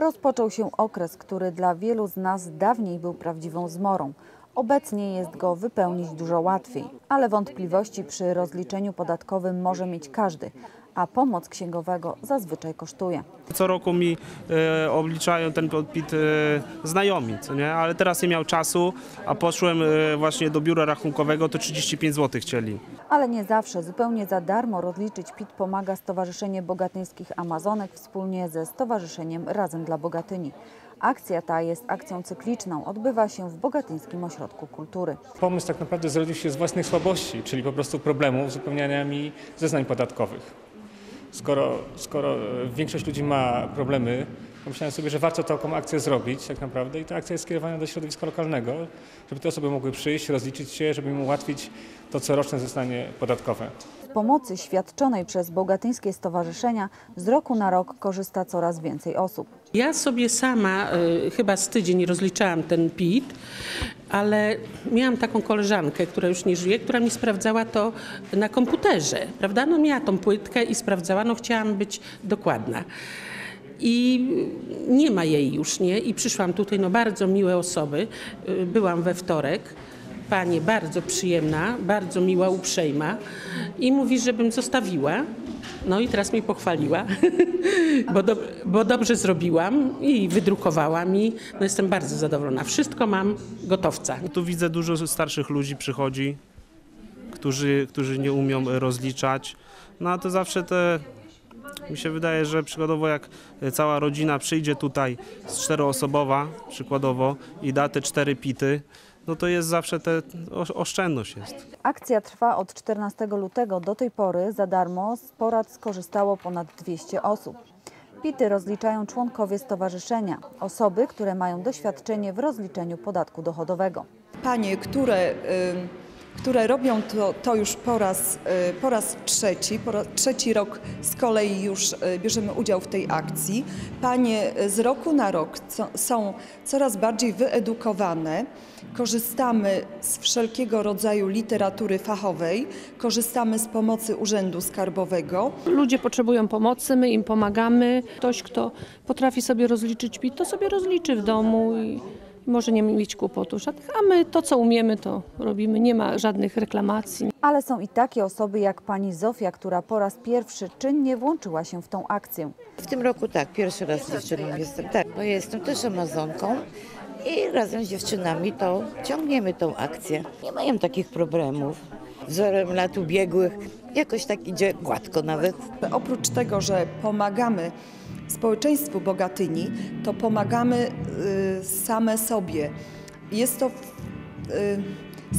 Rozpoczął się okres, który dla wielu z nas dawniej był prawdziwą zmorą. Obecnie jest go wypełnić dużo łatwiej, ale wątpliwości przy rozliczeniu podatkowym może mieć każdy, a pomoc księgowego zazwyczaj kosztuje. Co roku mi e, obliczają ten podpit e, znajomi, co nie? ale teraz nie miał czasu, a poszłem e, właśnie do biura rachunkowego, to 35 zł chcieli. Ale nie zawsze zupełnie za darmo rozliczyć PIT pomaga Stowarzyszenie Bogatyńskich Amazonek wspólnie ze Stowarzyszeniem Razem dla Bogatyni. Akcja ta jest akcją cykliczną, odbywa się w Bogatyńskim Ośrodku Kultury. Pomysł tak naprawdę zrodził się z własnych słabości, czyli po prostu problemu uzupełniania mi zeznań podatkowych. Skoro, skoro większość ludzi ma problemy, pomyślałem sobie, że warto taką akcję zrobić tak naprawdę i ta akcja jest skierowana do środowiska lokalnego, żeby te osoby mogły przyjść, rozliczyć się, żeby im ułatwić to coroczne zeznanie podatkowe. Z pomocy świadczonej przez bogatyńskie stowarzyszenia z roku na rok korzysta coraz więcej osób. Ja sobie sama y, chyba z tydzień rozliczałam ten PIT, ale miałam taką koleżankę, która już nie żyje, która mi sprawdzała to na komputerze, prawda? No miała tą płytkę i sprawdzała, no chciałam być dokładna. I nie ma jej już, nie? I przyszłam tutaj, no bardzo miłe osoby. Y, Byłam we wtorek. Pani bardzo przyjemna, bardzo miła, uprzejma i mówi, żebym zostawiła. No i teraz mnie pochwaliła, bo, do, bo dobrze zrobiłam i wydrukowałam i no jestem bardzo zadowolona. Wszystko mam gotowca. Tu widzę dużo starszych ludzi przychodzi, którzy, którzy nie umią e, rozliczać. No a to zawsze te, mi się wydaje, że przykładowo jak e, cała rodzina przyjdzie tutaj z czteroosobowa przykładowo i da te cztery pity, no to jest zawsze te osz- oszczędność jest. Akcja trwa od 14 lutego. Do tej pory za darmo z porad skorzystało ponad 200 osób. PIT-y rozliczają członkowie stowarzyszenia, osoby, które mają doświadczenie w rozliczeniu podatku dochodowego. Panie, które, y, które robią to, to już po raz, y, po raz trzeci, po raz, trzeci rok z kolei już y, bierzemy udział w tej akcji. Panie y, z roku na rok co, są coraz bardziej wyedukowane. Korzystamy z wszelkiego rodzaju literatury fachowej, korzystamy z pomocy Urzędu Skarbowego. Ludzie potrzebują pomocy, my im pomagamy. Ktoś, kto potrafi sobie rozliczyć PIT, to sobie rozliczy w domu i może nie mieć kłopotów żadnych, a my to, co umiemy, to robimy. Nie ma żadnych reklamacji. Ale są i takie osoby jak pani Zofia, która po raz pierwszy czynnie włączyła się w tą akcję. W tym roku tak, pierwszy raz z dziewczyną jestem. Tak, bo ja jestem też amazonką i razem z dziewczynami to ciągniemy tą akcję. Nie mają takich problemów. Wzorem lat ubiegłych jakoś tak idzie gładko nawet. Oprócz tego, że pomagamy społeczeństwu Bogatyni, to pomagamy y, same sobie. Jest to y,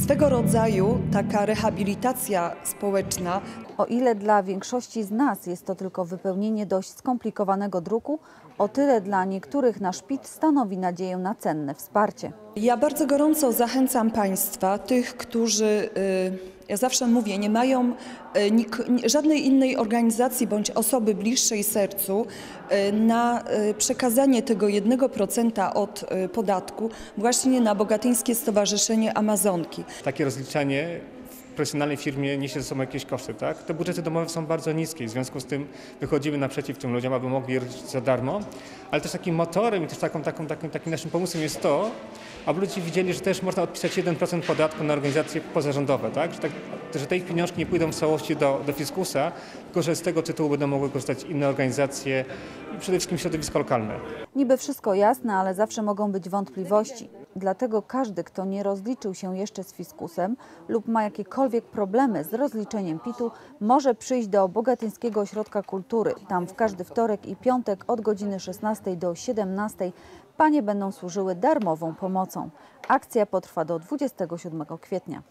swego rodzaju taka rehabilitacja społeczna. O ile dla większości z nas jest to tylko wypełnienie dość skomplikowanego druku, o tyle dla niektórych nasz PIT stanowi nadzieję na cenne wsparcie. Ja bardzo gorąco zachęcam Państwa, tych, którzy, y, ja zawsze mówię, nie mają y, żadnej innej organizacji bądź osoby bliższej sercu, y, na przekazanie tego 1% od podatku właśnie na Bogatyńskie Stowarzyszenie Amazonki. Takie rozliczanie profesjonalnej firmie niesie ze sobą jakieś koszty, tak? Te budżety domowe są bardzo niskie, w związku z tym wychodzimy naprzeciw tym ludziom, aby mogli rozliczyć za darmo, ale też takim motorem i też taką, taką, takim, takim naszym pomysłem jest to, aby ludzie widzieli, że też można odpisać 1% podatku na organizacje pozarządowe, tak? Że, tak, że te ich pieniążki nie pójdą w całości do, do fiskusa, tylko że z tego tytułu będą mogły korzystać inne organizacje i przede wszystkim środowisko lokalne. Niby wszystko jasne, ale zawsze mogą być wątpliwości. Dlatego każdy, kto nie rozliczył się jeszcze z fiskusem lub ma jakiekolwiek problemy z rozliczeniem PIT-u, może przyjść do Bogatyńskiego Ośrodka Kultury. Tam w każdy wtorek i piątek od godziny 16 do 17 panie będą służyły darmową pomocą. Akcja potrwa do 27 kwietnia.